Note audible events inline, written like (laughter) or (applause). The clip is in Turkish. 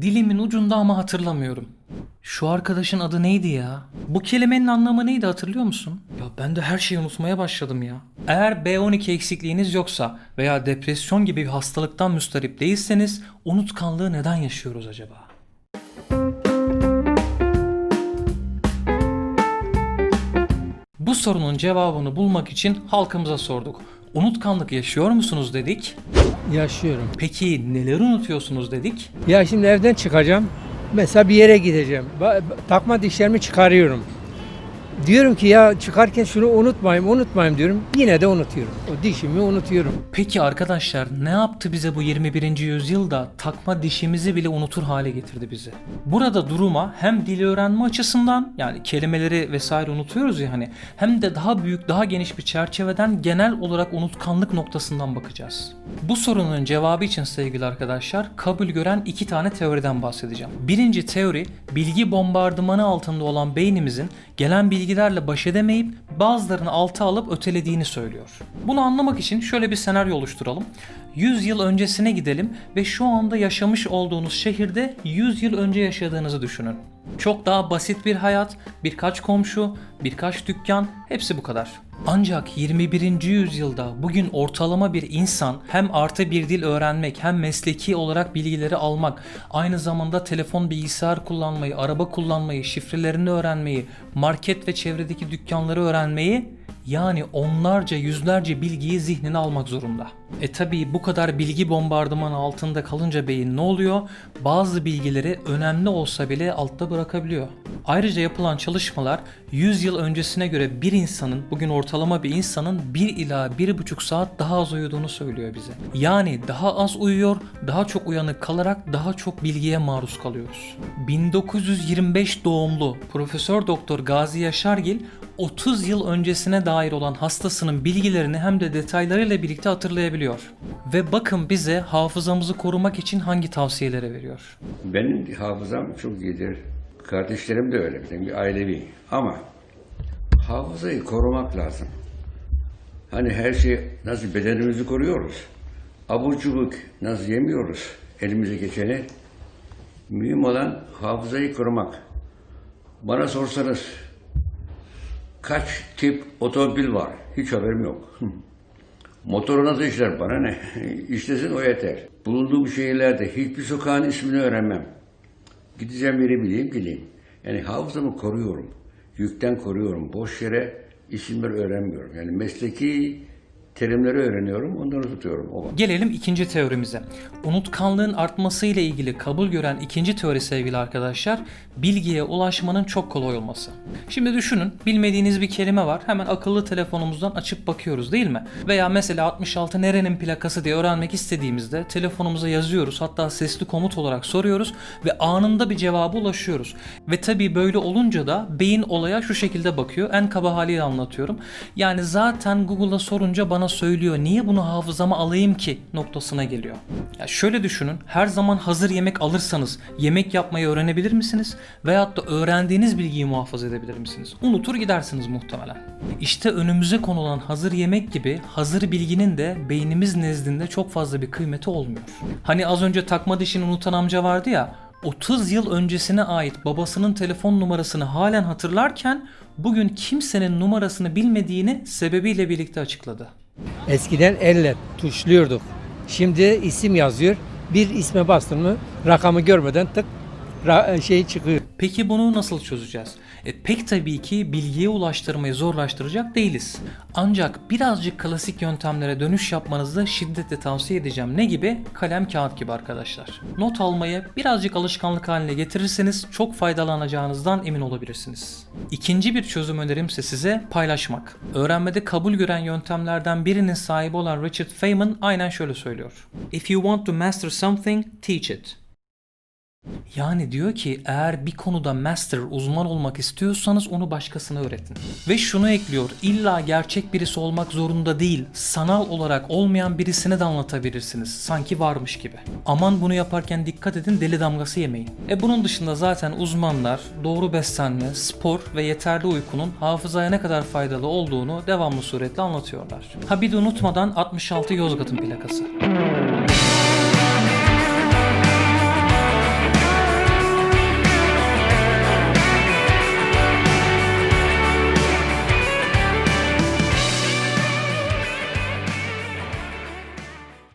Dilimin ucunda ama hatırlamıyorum. Şu arkadaşın adı neydi ya? Bu kelimenin anlamı neydi hatırlıyor musun? Ya ben de her şeyi unutmaya başladım ya. Eğer B12 eksikliğiniz yoksa veya depresyon gibi bir hastalıktan müstarip değilseniz unutkanlığı neden yaşıyoruz acaba? Bu sorunun cevabını bulmak için halkımıza sorduk. Unutkanlık yaşıyor musunuz dedik. Yaşıyorum. Peki neler unutuyorsunuz dedik. Ya şimdi evden çıkacağım. Mesela bir yere gideceğim. Ba- ba- Takma dişlerimi çıkarıyorum. Diyorum ki ya çıkarken şunu unutmayayım, unutmayayım diyorum. Yine de unutuyorum. O dişimi unutuyorum. Peki arkadaşlar ne yaptı bize bu 21. yüzyılda takma dişimizi bile unutur hale getirdi bizi. Burada duruma hem dili öğrenme açısından yani kelimeleri vesaire unutuyoruz ya hani hem de daha büyük daha geniş bir çerçeveden genel olarak unutkanlık noktasından bakacağız. Bu sorunun cevabı için sevgili arkadaşlar kabul gören iki tane teoriden bahsedeceğim. Birinci teori bilgi bombardımanı altında olan beynimizin gelen bilgilerle baş edemeyip bazılarını alta alıp ötelediğini söylüyor. Bunu anlamak için şöyle bir senaryo oluşturalım. 100 yıl öncesine gidelim ve şu anda yaşamış olduğunuz şehirde 100 yıl önce yaşadığınızı düşünün. Çok daha basit bir hayat, birkaç komşu, birkaç dükkan, hepsi bu kadar. Ancak 21. yüzyılda bugün ortalama bir insan hem artı bir dil öğrenmek hem mesleki olarak bilgileri almak, aynı zamanda telefon bilgisayar kullanmayı, araba kullanmayı, şifrelerini öğrenmeyi, market ve çevredeki dükkanları öğrenmeyi yani onlarca yüzlerce bilgiyi zihnine almak zorunda. E tabi bu kadar bilgi bombardımanı altında kalınca beyin ne oluyor? Bazı bilgileri önemli olsa bile altta bırakabiliyor. Ayrıca yapılan çalışmalar 100 yıl öncesine göre bir insanın, bugün ortalama bir insanın 1 ila 1,5 saat daha az uyuduğunu söylüyor bize. Yani daha az uyuyor, daha çok uyanık kalarak daha çok bilgiye maruz kalıyoruz. 1925 doğumlu Profesör Doktor Gazi Yaşargil 30 yıl öncesine dair olan hastasının bilgilerini hem de detaylarıyla birlikte hatırlayabiliyor. Ve bakın bize hafızamızı korumak için hangi tavsiyeleri veriyor. Benim hafızam çok iyidir. Kardeşlerim de öyle bizim bir ailevi. Ama hafızayı korumak lazım. Hani her şey nasıl bedenimizi koruyoruz. Abur cubuk nasıl yemiyoruz elimize geçeni. Mühim olan hafızayı korumak. Bana sorsanız kaç tip otomobil var? Hiç haberim yok. (laughs) Motoru nasıl işler bana ne? (laughs) İşlesin o yeter. Bulunduğum şehirlerde hiçbir sokağın ismini öğrenmem. Gideceğim yeri bileyim bileyim. Yani hafızamı koruyorum. Yükten koruyorum. Boş yere isimleri öğrenmiyorum. Yani mesleki terimleri öğreniyorum, onları tutuyorum. O Gelelim ikinci teorimize. Unutkanlığın artması ile ilgili kabul gören ikinci teori sevgili arkadaşlar, bilgiye ulaşmanın çok kolay olması. Şimdi düşünün, bilmediğiniz bir kelime var. Hemen akıllı telefonumuzdan açıp bakıyoruz değil mi? Veya mesela 66 nerenin plakası diye öğrenmek istediğimizde telefonumuza yazıyoruz. Hatta sesli komut olarak soruyoruz ve anında bir cevaba ulaşıyoruz. Ve tabii böyle olunca da beyin olaya şu şekilde bakıyor. En kaba haliyle anlatıyorum. Yani zaten Google'a sorunca bana söylüyor. Niye bunu hafızama alayım ki noktasına geliyor. Ya şöyle düşünün. Her zaman hazır yemek alırsanız yemek yapmayı öğrenebilir misiniz? Veyahut da öğrendiğiniz bilgiyi muhafaza edebilir misiniz? Unutur gidersiniz muhtemelen. İşte önümüze konulan hazır yemek gibi hazır bilginin de beynimiz nezdinde çok fazla bir kıymeti olmuyor. Hani az önce takma dişini unutan amca vardı ya 30 yıl öncesine ait babasının telefon numarasını halen hatırlarken bugün kimsenin numarasını bilmediğini sebebiyle birlikte açıkladı. Eskiden elle tuşluyorduk. Şimdi isim yazıyor. Bir isme bastın mı rakamı görmeden tık şey çıkıyor. Peki bunu nasıl çözeceğiz? E, pek tabii ki bilgiye ulaştırmayı zorlaştıracak değiliz. Ancak birazcık klasik yöntemlere dönüş yapmanızı şiddetle tavsiye edeceğim. Ne gibi? Kalem kağıt gibi arkadaşlar. Not almayı birazcık alışkanlık haline getirirseniz çok faydalanacağınızdan emin olabilirsiniz. İkinci bir çözüm önerimse size paylaşmak. Öğrenmede kabul gören yöntemlerden birinin sahibi olan Richard Feynman aynen şöyle söylüyor. If you want to master something, teach it. Yani diyor ki eğer bir konuda master uzman olmak istiyorsanız onu başkasına öğretin. Ve şunu ekliyor illa gerçek birisi olmak zorunda değil sanal olarak olmayan birisine de anlatabilirsiniz sanki varmış gibi. Aman bunu yaparken dikkat edin deli damgası yemeyin. E bunun dışında zaten uzmanlar doğru beslenme, spor ve yeterli uykunun hafızaya ne kadar faydalı olduğunu devamlı suretle anlatıyorlar. Ha bir de unutmadan 66 Yozgat'ın plakası.